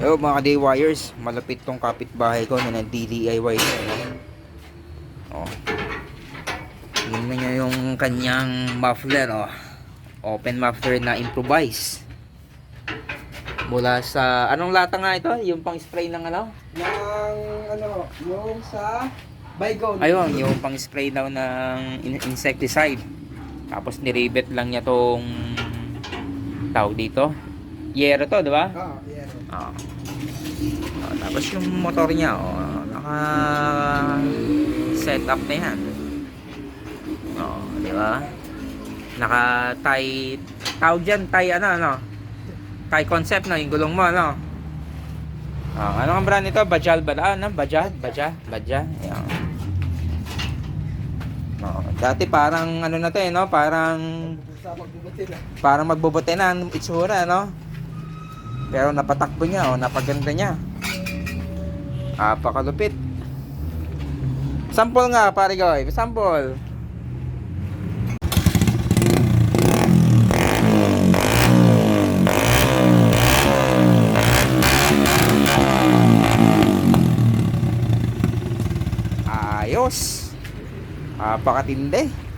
Yo, mga day wires, malapit tong kapitbahay ko na nag-DIY no? Oh. Tingnan niyo yung kanyang muffler, oh. Open muffler na improvise. Mula sa, anong lata nga ito? Yung pang spray ng ano? Ng ano, yung sa Baygon. Ayun, yung pang spray daw ng in- insecticide. Tapos niribet lang niya tong tawag dito. Yero to, di ba? Ah, yeah. Oo. Oh, tapos yung motor niya, oh, naka set up na yan. Oh, di ba? Naka tie tawag dyan, tie ano, ano? Tie concept na yung gulong mo, ano? Oh, ano ang brand nito? Bajal ba? Ah, ano? Bajaj? Baja? Baja? Ayan. Oh, dati parang ano na to eh, no? Parang Sa pagbubuti na. parang magbubuti na ang itsura, no? Pero napatakbo niya, oh, napaganda niya. Apakalupit. Sample nga, pare goy. Sample. Ayos. Apakatindi.